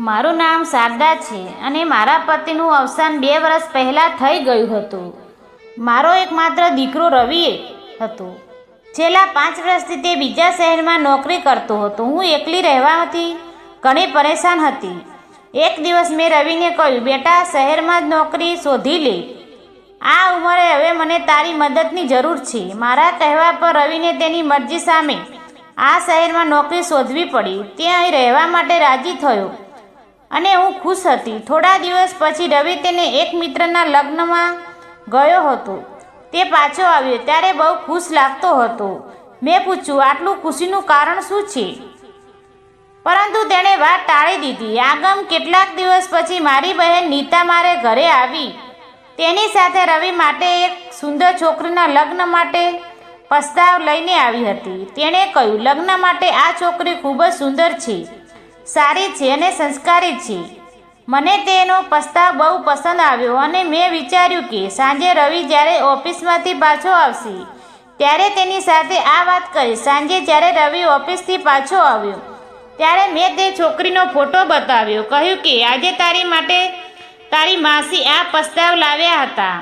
મારું નામ શારદા છે અને મારા પતિનું અવસાન બે વર્ષ પહેલાં થઈ ગયું હતું. મારો એકમાત્ર દીકરો રવિ હતો. છેલ્લા પાંચ વર્ષથી તે બીજા શહેરમાં નોકરી કરતો હતો. હું એકલી રહેવાથી ઘણી પરેશાન હતી. એક દિવસ મેં રવિને કહ્યું, બેટા, શહેરમાં જ નોકરી શોધી લે. આ ઉંમરે હવે મને તારી મદદની જરૂર છે. મારા કહેવા પર રવિને તેની મરજી સામે આ શહેરમાં નોકરી શોધવી પડી. તે અહીં રહેવા માટે રાજી થયો. અને હું ખુશ હતી. થોડા દિવસ પછી રવિ તેને એક મિત્રના લગ્નમાં ગયો હતો. તે પાછો આવ્યો. ત્યારે બહુ ખુશ લાગતો હતો. મેં પૂછ્યું, આટલું ખુશીનું કારણ શું છે? પરંતુ તેણે વાત ટાળી દીધી. આગમ કેટલાક દિવસ પછી મારી બહેન નીતા મારે ઘરે આવી. તેની સાથે રવિ માટે એક સુંદર છોકરીના લગ્ન માટે પ્રસ્તાવ લઈને આવી હતી. તેણે કહ્યું, લગ્ન માટે આ છોકરી ખૂબ જ સુંદર છે. સારી છે અને સંસ્કારી છે. મને તેનો પસ્તાવ બહુ પસંદ આવ્યો અને મેં વિચાર્યું કે સાંજે રવિ જ્યારે ઓફિસમાંથી પાછો આવશે, ત્યારે તેની સાથે આ વાત કરી સાંજે જ્યારે રવિ ઓફિસથી પાછો આવ્યો, ત્યારે મેં તે છોકરીનો ફોટો બતાવ્યો. કહ્યું કે આજે તારી માટે તારી માસી આ પસ્તાવ લાવ્યા હતા.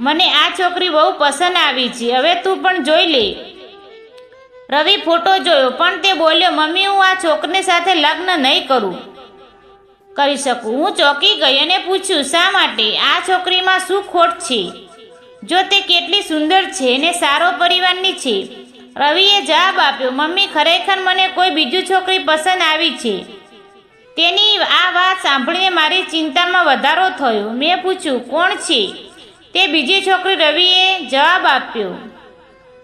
મને આ છોકરી બહુ પસંદ આવી છે. હવે તું પણ જોઈ લે. રવિ ફોટો જોયો, પણ તે બોલ્યો, મમ્મી, હું આ છોકરી સાથે લગ્ન નહીં કરું. કરી શકું. હું ચોંકી ગઈ અને પૂછ્યું, શા માટે? આ છોકરીમાં શું ખોટ છે? જો તે કેટલી સુંદર છે ને સારો પરિવારની છે. રવિએ જવાબ આપ્યો, મમ્મી, ખરેખર મને કોઈ બીજું છોકરી પસંદ આવી છે. તેની આ વાત સાંભળીને મારી ચિંતામાં વધારો થયો. મેં પૂછ્યું, કોણ છે? તે બીજી છોકરી રવિએ જવાબ આપ્યો,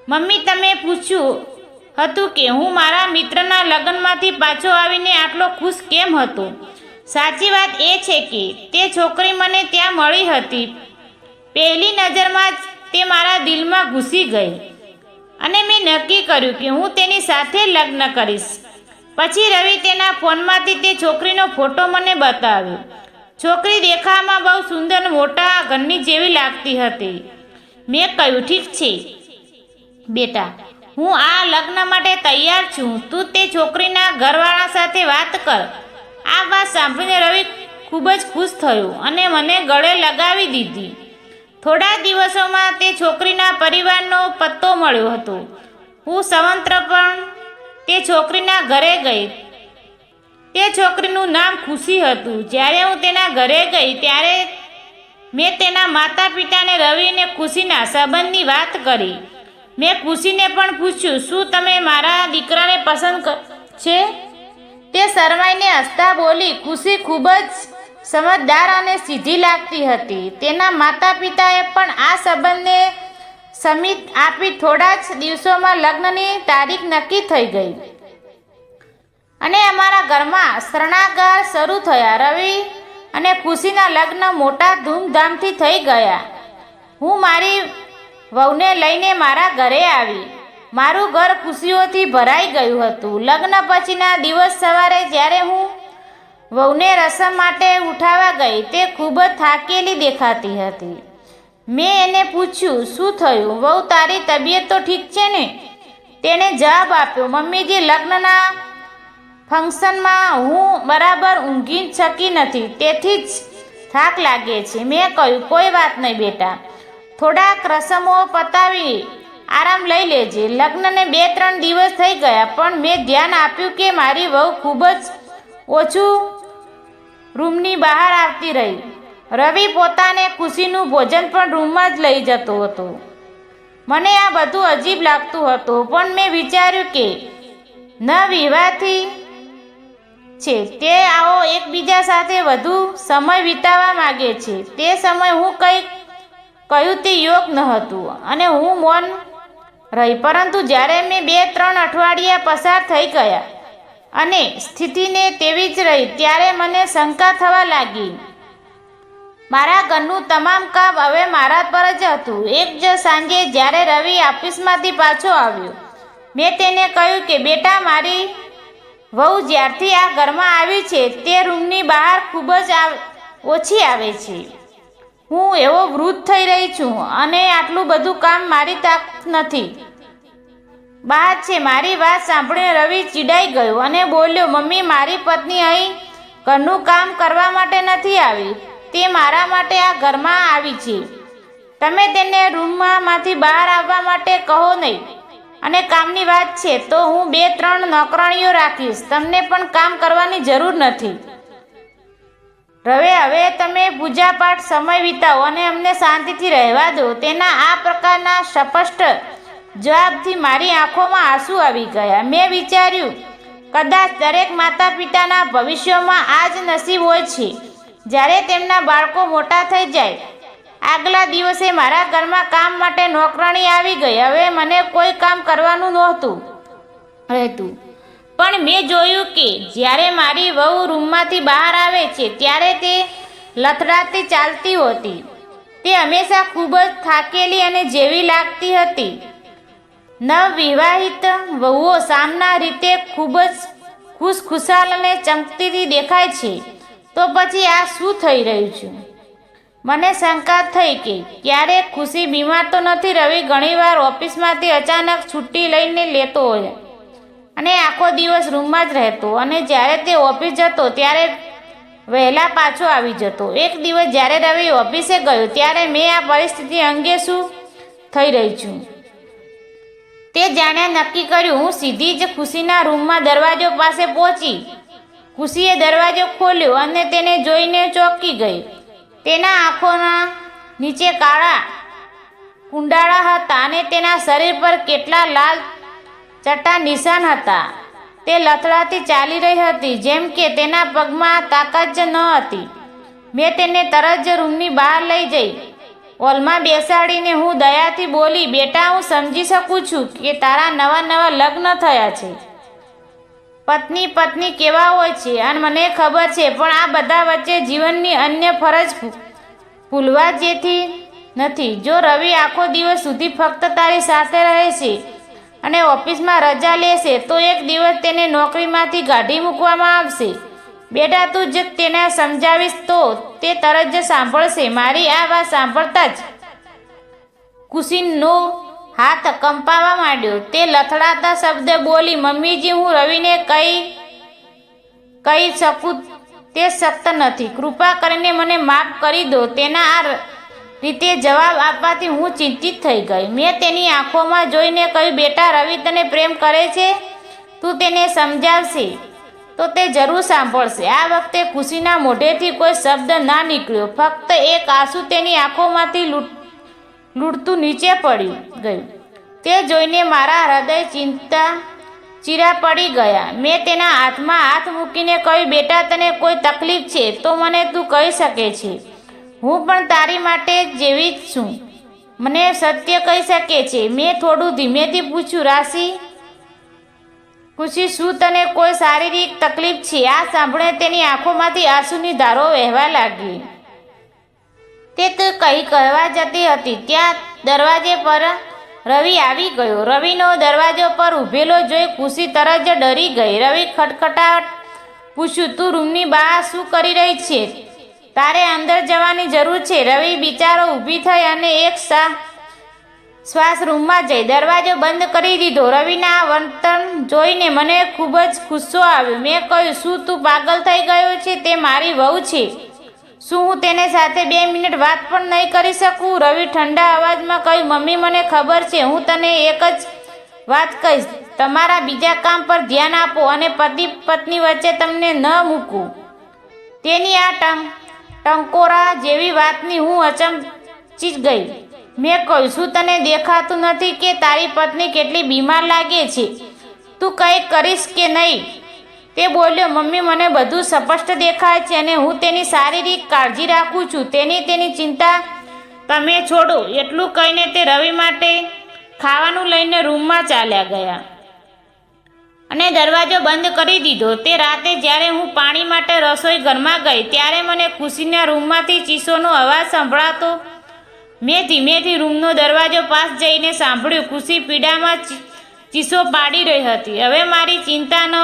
મમ્મી, તમે પૂછ્યું હતું કે હું મારા મિત્રના લગ્નમાંથી પાછો આવીને આટલો ખુશ કેમ હતો? સાચી વાત એ છે કે તે છોકરી મને ત્યાં મળી હતી. પહેલી નજરમાં જ તે મારા દિલમાં ઘૂસી ગઈ. અને મેં નક્કી કર્યું કે હું તેની સાથે લગ્ન કરીશ. પછી રવિ તેના ફોનમાંથી તે છોકરીનો ફોટો મને બતાવ્યો. છોકરી દેખાવામાં બહુ સુંદર મોટા ઘરની જેવી લાગતી હતી. મેં કહ્યું, ઠીક છે, બેટા હું આ લગ્ન માટે તૈયાર છું. તું તે છોકરીના ઘરવાળા સાથે વાત કર. આ વાત સાંભળીને રવિ ખૂબ જ ખુશ થયો અને મને ગળે લગાવી દીધી. થોડા દિવસોમાં તે છોકરીના પરિવારનો પત્તો મળ્યો હતો. હું સંવંત્ર પણ તે છોકરીના ઘરે ગઈ. તે છોકરીનું નામ ખુશી હતું. જ્યારે હું તેના ઘરે ગઈ ત્યારે મેં તેના માતા પિતાને રવિને ખુશીના સંબંધની વાત કરી. મેં ખુશીને પણ પૂછ્યું, શું તમે મારા દીકરાને પસંદ છે? તે શરમાઈને હસતા બોલી, ખુશી ખૂબ જ સમજદાર અને સીધી લાગતી હતી. તેના માતા પિતાએ પણ આ સંબંધને સમિત આપી થોડા જ દિવસોમાં લગ્નની તારીખ નક્કી થઈ ગઈ. અને અમારા ઘરમાં શરણાગાર શરૂ થયા. રવિ અને ખુશીના લગ્ન મોટા ધૂમધામથી થઈ ગયા. હું મારી વહુને લઈને મારા ઘરે આવી. મારું ઘર ખુશીઓથી ભરાઈ ગયું હતું. લગ્ન પછીના દિવસ સવારે જ્યારે હું વહુને રસમ માટે ઉઠાવા ગઈ, તે ખૂબ જ થાકેલી દેખાતી હતી. મેં એને પૂછ્યું, શું થયું? વહુ, તારી તબિયત તો ઠીક છે ને? તેણે જવાબ આપ્યો મમ્મીજી લગ્નના ફંક્શનમાં હું બરાબર ઊંઘી શકી નથી. તેથી જ થાક લાગે છે. મેં કહ્યું, કોઈ વાત નહીં બેટા. થોડાક રસમો પતાવી આરામ લઈ લેજે. લગ્નને બે ત્રણ દિવસ થઈ ગયા, પણ મેં ધ્યાન આપ્યું કે મારી વહુ ખૂબ જ ઓછું રૂમની બહાર આવતી રહી. રવિ પોતાને ખુશીનું ભોજન પણ રૂમમાં જ લઈ જતો હતો. મને આ બધું અજીબ લાગતું હતું, પણ મેં વિચાર્યું કે ન વિવાહથી છે, તે આવો એકબીજા સાથે વધુ સમય વિતાવવા માગે છે. તે સમય હું કંઈક કહ્યું તે યોગ ન હતું અને હું મૌન રહી. પરંતુ જ્યારે મેં બે ત્રણ અઠવાડિયા પસાર થઈ ગયા અને સ્થિતિને તેવી જ રહી, ત્યારે મને શંકા થવા લાગી. મારા ઘરનું તમામ કામ હવે મારા પર જ હતું. એક જ સાંજે જ્યારે રવિ ઓફિસમાંથી પાછો આવ્યો, મેં તેને કહ્યું કે, બેટા, મારી વહુ જ્યારથી આ ઘરમાં આવી છે, તે રૂમની બહાર ખૂબ જ ઓછી આવે છે. હું એવો વૃદ્ધ થઈ રહી છું અને આટલું બધું કામ મારી તાક નથી. બહાર છે, મારી વાત સાંભળીને રવિ ચીડાઈ ગયો અને બોલ્યો, મમ્મી, મારી પત્ની અહીં ઘરનું કામ કરવા માટે નથી આવી. તે મારા માટે આ ઘરમાં આવી છે. તમે તેને રૂમમાંથી બહાર આવવા માટે કહો નહીં. અને કામની વાત છે, તો હું બે ત્રણ નોકરાણીઓ રાખીશ. તમને પણ કામ કરવાની જરૂર નથી. રવે હવે તમે પૂજાપાઠ સમય વિતાવો અને અમને શાંતિથી રહેવા દો. તેના આ પ્રકારના સ્પષ્ટ જવાબથી મારી આંખોમાં આંસુ આવી ગયા. મેં વિચાર્યું, કદાચ દરેક માતા પિતાના ભવિષ્યમાં આ જ નસીબ હોય છે. જ્યારે તેમના બાળકો મોટા થઈ જાય, આગલા દિવસે મારા ઘરમાં કામ માટે નોકરાણી આવી ગઈ. હવે મને કોઈ કામ કરવાનું નહોતું રહેતું. પણ મેં જોયું કે જ્યારે મારી વહુ રૂમમાંથી બહાર આવે છે, ત્યારે તે લથડાતી ચાલતી હતી. તે હંમેશા ખૂબ જ થાકેલી અને જેવી લાગતી હતી. નવવિવાહિત વહુઓ સામના રીતે ખૂબ જ ખુશખુશાલ અને ચમકતી દેખાય છે. તો પછી આ શું થઈ રહ્યું છે? મને શંકા થઈ કે ક્યારેક ખુશી બીમાર તો નથી રવિ, ઘણીવાર ઓફિસમાંથી અચાનક છુટ્ટી લઈને લેતો હોય. અને આખો દિવસ રૂમમાં જ રહેતો. અને જ્યારે તે ઓફિસ જતો, ત્યારે વહેલા પાછો આવી જતો. એક દિવસ જ્યારે રવિ ઓફિસે ગયો, ત્યારે મેં આ પરિસ્થિતિ અંગે શું થઈ રહી છું? તે જાણ્યા નક્કી કર્યું, હું સીધી જ ખુશીના રૂમમાં દરવાજો પાસે પહોંચી. ખુશીએ દરવાજો ખોલ્યો અને તેને જોઈને ચોંકી ગઈ. તેના આંખોના નીચે કાળા કુંડાળા હતા અને તેના શરીર પર કેટલા લાલ ચટ્ટા નિશાન હતા. તે લથડાતી ચાલી રહી હતી, જેમ કે તેના પગમાં તાકાત જ ન હતી. મેં તેને તરત જ રૂમની બહાર લઈ જઈ. હોલમાં બેસાડીને હું દયાથી બોલી, બેટા, હું સમજી શકું છું કે તારા નવા નવા લગ્ન થયા છે. પત્ની પત્ની કેવા હોય છે અને મને ખબર છે, પણ આ બધા વચ્ચે જીવનની અન્ય ફરજ ભૂલવા જેથી નથી. જો રવિ આખો દિવસ સુધી ફક્ત તારી સાથે રહે છે અને ઓફિસમાં રજા લેશે તો એક દિવસ તેને નોકરીમાંથી કાઢી મૂકવામાં આવશે. બેટા, તું જ તેને સમજાવીશ તો તે તરત જ સાંભળશે. મારી આ વાત સાંભળતા જ. કુશિનનો હાથ કંપાવા માંડ્યો. તે લથડાતા શબ્દ બોલી, મમ્મીજી, હું રવિને કઈ કહી શકું તે શક્ત નથી. કૃપા કરીને મને માફ કરી દો. તેના આ રીતે જવાબ આપવાથી હું ચિંતિત થઈ ગઈ. મેં તેની આંખોમાં જોઈને કહ્યું, બેટા, રવિ તને પ્રેમ કરે છે? તું તેને સમજાવશે? તો તે જરૂર સાંભળશે. આ વખતે ખુશીના મોઢેથી કોઈ શબ્દ ના નીકળ્યો. ફક્ત એક આંસુ તેની આંખોમાંથી લૂંટ, લૂંટતું નીચે પડી ગયું. તે જોઈને મારા હૃદય ચિંતા, ચીરા પડી ગયા. મેં તેના હાથમાં હાથ મૂકીને કહ્યું, બેટા, તને કોઈ તકલીફ છે? તો મને તું કહી શકે છે. હું પણ તારી માટે જેવી જ છું. મને સત્ય કહી શકે છે. મેં થોડું ધીમેથી પૂછ્યું, રાશિ ખુશી શું તને કોઈ શારીરિક તકલીફ છે? આ સાંભળે તેની આંખોમાંથી આંસુની ધારો વહેવા લાગી. તે તો કંઈ કહેવા જતી હતી. ત્યાં દરવાજે પર રવિ આવી ગયો. રવિનો દરવાજો પર ઊભેલો જોઈ ખુશી તરત જ ડરી ગઈ. રવિ ખટખટાટ પૂછ્યું, તું રૂમની બહાર શું કરી રહી છે? તારે અંદર જવાની જરૂર છે. રવિ બિચારો ઊભી થઈ અને એક સા શ્વાસ રૂમમાં જઈ દરવાજો બંધ કરી દીધો. રવિના આ વર્તન જોઈને મને ખૂબ જ ગુસ્સો આવ્યો. મેં કહ્યું, શું તું પાગલ થઈ ગયો છે? તે મારી વહુ છે. શું હું તેને સાથે બે મિનિટ વાત પણ નહીં કરી શકું? રવિ ઠંડા અવાજમાં કહ્યું, મમ્મી, મને ખબર છે. હું તને એક જ વાત કહીશ. તમારા બીજા કામ પર ધ્યાન આપો અને પતિ પત્ની વચ્ચે તમને ન મૂકું. તેની આ ટંગ ટંકોરા જેવી વાતની હું અચમચી ગઈ. મેં કહ્યું, શું તને દેખાતું નથી કે તારી પત્ની કેટલી બીમાર લાગે છે? તું કંઈ કરીશ કે નહીં? તે બોલ્યો, મમ્મી, મને બધું સ્પષ્ટ દેખાય છે અને હું તેની શારીરિક કાળજી રાખું છું. તેની તેની ચિંતા તમે છોડો. એટલું કહીને તે રવિ માટે ખાવાનું લઈને રૂમમાં ચાલ્યા ગયા. અને દરવાજો બંધ કરી દીધો. તે રાતે જ્યારે હું પાણી માટે રસોઈ ઘરમાં ગઈ, ત્યારે મને ખુશીના રૂમમાંથી ચીસોનો અવાજ સંભળાતો. મેં ધીમેથી રૂમનો દરવાજો પાસ જઈને સાંભળ્યું, ખુશી પીડામાં ચીસો પાડી રહી હતી. હવે મારી ચિંતાનો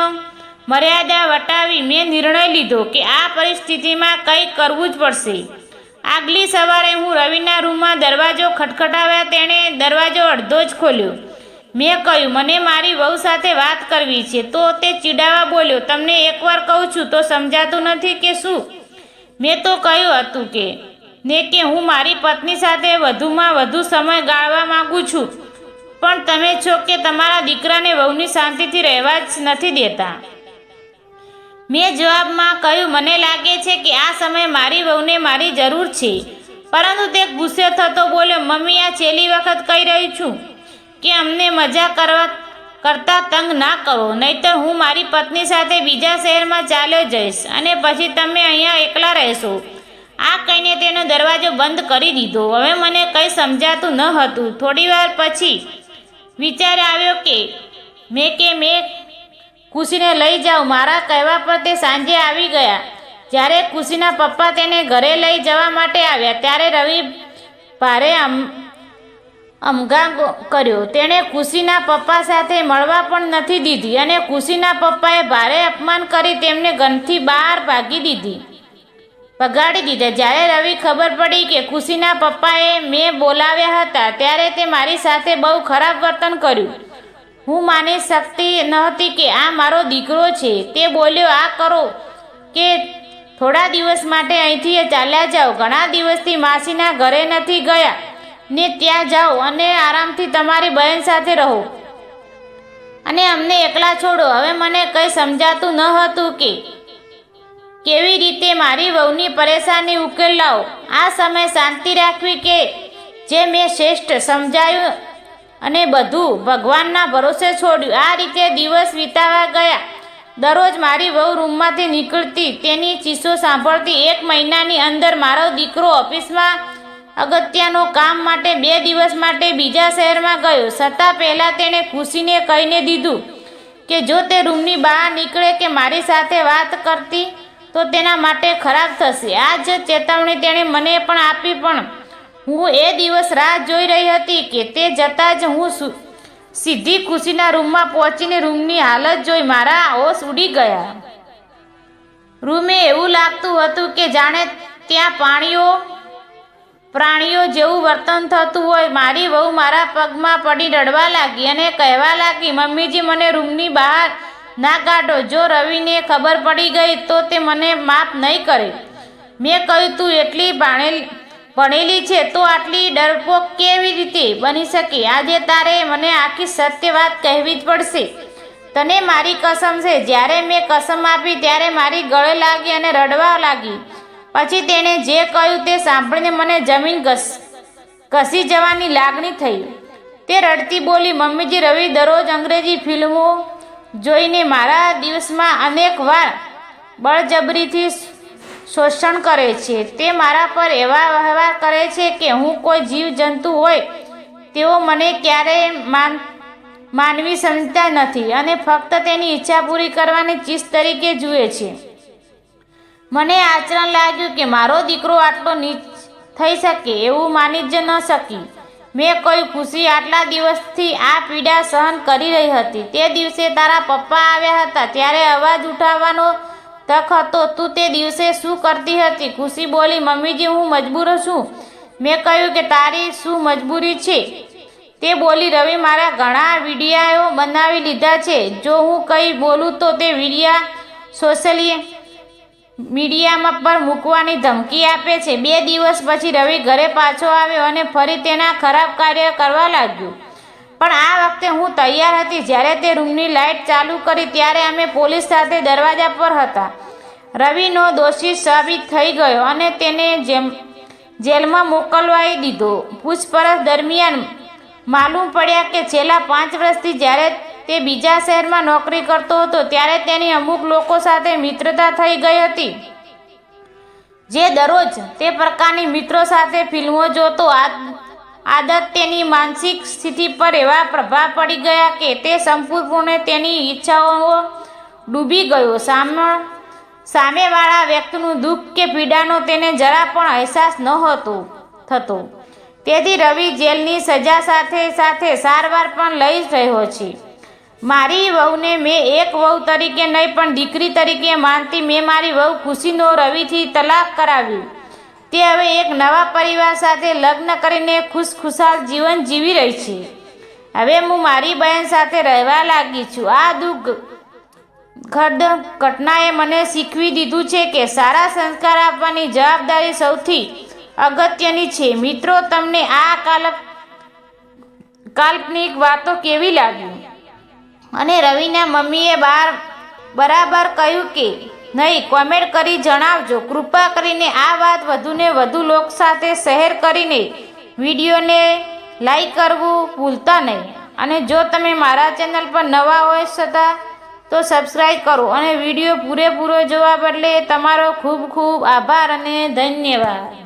મર્યાદા વટાવી મેં નિર્ણય લીધો કે આ પરિસ્થિતિમાં કંઈક કરવું જ પડશે. આગલી સવારે હું રવિના રૂમમાં દરવાજો ખટખટાવ્યા, તેણે દરવાજો અડધો જ ખોલ્યો. મેં કહ્યું, મને મારી વહુ સાથે વાત કરવી છે. તો તે ચીડાવા બોલ્યો, તમને એકવાર કહું છું, તો સમજાતું નથી કે શું? મેં તો કહ્યું હતું કે, ને કે હું મારી પત્ની સાથે વધુમાં વધુ સમય ગાળવા માગું છું, પણ તમે છો કે તમારા દીકરાને વહુની શાંતિથી રહેવા જ નથી દેતા. મેં જવાબમાં કહ્યું, મને લાગે છે કે આ સમય મારી વહુને મારી જરૂર છે. પરંતુ તે ગુસ્સે થતો બોલ્યો, મમ્મી, આ છેલ્લી વખત કહી રહી છું? કે અમને મજા કરવા કરતાં તંગ ના કરો, નહીતર હું મારી પત્ની સાથે બીજા શહેરમાં ચાલ્યો જઈશ અને પછી તમે અહીંયા એકલા રહેશો. આ કહીને તેનો દરવાજો બંધ કરી દીધો. હવે મને કંઈ સમજાતું ન હતું. થોડી વાર પછી વિચાર આવ્યો કે મેં કે મેં ખુશીને લઈ જાઉં. મારા કહેવા પર તે સાંજે આવી ગયા. જ્યારે ખુશીના પપ્પા તેને ઘરે લઈ જવા માટે આવ્યા, ત્યારે રવિ ભારે અમગા કર્યો. તેણે ખુશીના પપ્પા સાથે મળવા પણ નથી દીધી અને ખુશીના પપ્પાએ ભારે અપમાન કરી તેમને ગનથી બહાર ભાગી દીધી. ભગાડી દીધા. જ્યારે રવિ ખબર પડી કે ખુશીના પપ્પાએ મેં બોલાવ્યા હતા, ત્યારે તે મારી સાથે બહુ ખરાબ વર્તન કર્યું. હું માની શકતી નહોતી કે આ મારો દીકરો છે. તે બોલ્યો, આ કરો કે થોડા દિવસ માટે અહીંથી ચાલ્યા જાઓ. ઘણા દિવસથી માસીના ઘરે નથી ગયા. ને ત્યાં જાઓ અને આરામથી તમારી બહેન સાથે રહો. અને અમને એકલા છોડો. હવે મને કંઈ સમજાતું ન હતું કે કેવી રીતે મારી વહુની પરેશાની ઉકેલ લાવો. આ સમય શાંતિ રાખવી કે જે મેં શ્રેષ્ઠ સમજાયું અને બધું ભગવાનના ભરોસે છોડ્યું. આ રીતે દિવસ વિતાવા ગયા. દરરોજ મારી વહુ રૂમમાંથી નીકળતી તેની ચીસો સાંભળતી એક મહિનાની અંદર મારો દીકરો ઓફિસમાં અગત્યનો કામ માટે બે દિવસ માટે બીજા શહેરમાં ગયો. છતાં પહેલાં તેણે ખુશીને કહીને દીધું કે જો તે રૂમની બહાર નીકળે કે મારી સાથે વાત કરતી, તો તેના માટે ખરાબ થશે. આ જ ચેતવણી તેણે મને પણ આપી, પણ હું એ દિવસ રાહ જોઈ રહી હતી કે તે જતાં જ હું સીધી ખુશીના રૂમમાં પહોંચીને રૂમની હાલત જોઈ મારા હોશ ઉડી ગયા. રૂમે એવું લાગતું હતું કે જાણે ત્યાં પાણીઓ પ્રાણીઓ જેવું વર્તન થતું હોય, મારી વહુ મારા પગમાં પડી રડવા લાગી અને કહેવા લાગી, મમ્મીજી, મને રૂમની બહાર ના કાઢો. જો રવિને ખબર પડી ગઈ તો તે મને માફ નહીં કરે. મેં કહ્યું, તું એટલી ભાણેલી, ભણેલી છે, તો આટલી ડરપોક કેવી રીતે બની શકે? આજે તારે મને આખી સત્ય વાત કહેવી જ પડશે. તને મારી કસમ છે. જ્યારે મેં કસમ આપી, ત્યારે મારી ગળે લાગી અને રડવા લાગી. પછી તેણે જે કહ્યું તે સાંભળીને મને જમીન ઘસ, ઘસી જવાની લાગણી થઈ. તે રડતી બોલી, મમ્મીજી, રવિ દરરોજ અંગ્રેજી ફિલ્મો જોઈને મારા દિવસમાં અનેક વાર બળજબરીથી શોષણ કરે છે. તે મારા પર એવા વ્યવહાર કરે છે કે હું કોઈ જીવજંતુ હોય તેઓ મને ક્યારેય માન, માનવી સમજતા નથી અને ફક્ત તેની ઈચ્છા પૂરી કરવાની ચીજ તરીકે જુએ છે. મને આચરણ લાગ્યું કે મારો દીકરો આટલો નીચ થઈ શકે એવું માની જ ન શકી. મેં કહ્યું ખુશી આટલા દિવસથી આ પીડા સહન કરી રહી હતી. તે દિવસે તારા પપ્પા આવ્યા હતા ત્યારે અવાજ ઉઠાવવાનો તક હતો. તું તે દિવસે શું કરતી હતી? ખુશી બોલી, મમ્મીજી, હું મજબૂર છું. મેં કહ્યું કે તારી શું મજબૂરી છે તે બોલી, રવિ, મારા ઘણા વિડીયાઓ બનાવી લીધા છે. જો હું કંઈ બોલું તો તે વિડીયા સોશિયલ મીડિયામાં પર મૂકવાની ધમકી આપે છે. બે દિવસ પછી રવિ ઘરે પાછો આવ્યો અને ફરી તેના ખરાબ કાર્ય કરવા લાગ્યું. પણ આ વખતે હું તૈયાર હતી. જ્યારે તે રૂમની લાઇટ ચાલુ કરી ત્યારે અમે પોલીસ સાથે દરવાજા પર હતા. રવિનો દોષી સાબિત થઈ ગયો અને તેને જેમ, જેલમાં મોકલવાઈ દીધો. પૂછપરછ દરમિયાન માલુમ પડ્યા કે છેલ્લા પાંચ વર્ષથી જ્યારે તે બીજા શહેરમાં નોકરી કરતો હતો, ત્યારે તેની અમુક લોકો સાથે મિત્રતા થઈ ગઈ હતી. જે દરરોજ તે પ્રકારની મિત્રો સાથે ફિલ્મો જોતો આદત તેની માનસિક સ્થિતિ પર એવા પ્રભાવ પડી ગયા કે તે સંપૂર્ણપણે તેની ઈચ્છાઓ ડૂબી ગયો. સામે, સામેવાળા વ્યક્તિનું દુઃખ કે પીડાનો તેને જરા પણ અહેસાસ નહોતો થતો. તેથી રવિ જેલની સજા સાથે સાથે સારવાર પણ લઈ રહ્યો છે. મારી વહુને મેં એક વહુ તરીકે નહીં, પણ દીકરી તરીકે માનતી મેં મારી વહુ ખુશીનો રવિથી તલાક કરાવી. તે હવે એક નવા પરિવાર સાથે લગ્ન કરીને ખુશખુશાલ જીવન જીવી રહી છે. હવે હું મારી બહેન સાથે રહેવા લાગી છું. આ દુઃખ ખડ ઘટનાએ મને શીખવી દીધું છે કે સારા સંસ્કાર આપવાની જવાબદારી સૌથી અગત્યની છે. મિત્રો, તમને આ કાલ કાલ્પનિક વાતો કેવી લાગી? અને રવિના મમ્મીએ બાર બરાબર કહ્યું કે, નહીં, કોમેન્ટ કરી જણાવજો. કૃપા કરીને આ વાત વધુને વધુ લોક સાથે શેર કરીને વિડીયોને લાઈક કરવું ભૂલતા નહીં. અને જો તમે મારા ચેનલ પર નવા હોય છતાં તો સબસ્ક્રાઈબ કરો. અને વીડિયો પૂરેપૂરો જોવા બદલે તમારો ખૂબ ખૂબ આભાર અને ધન્યવાદ.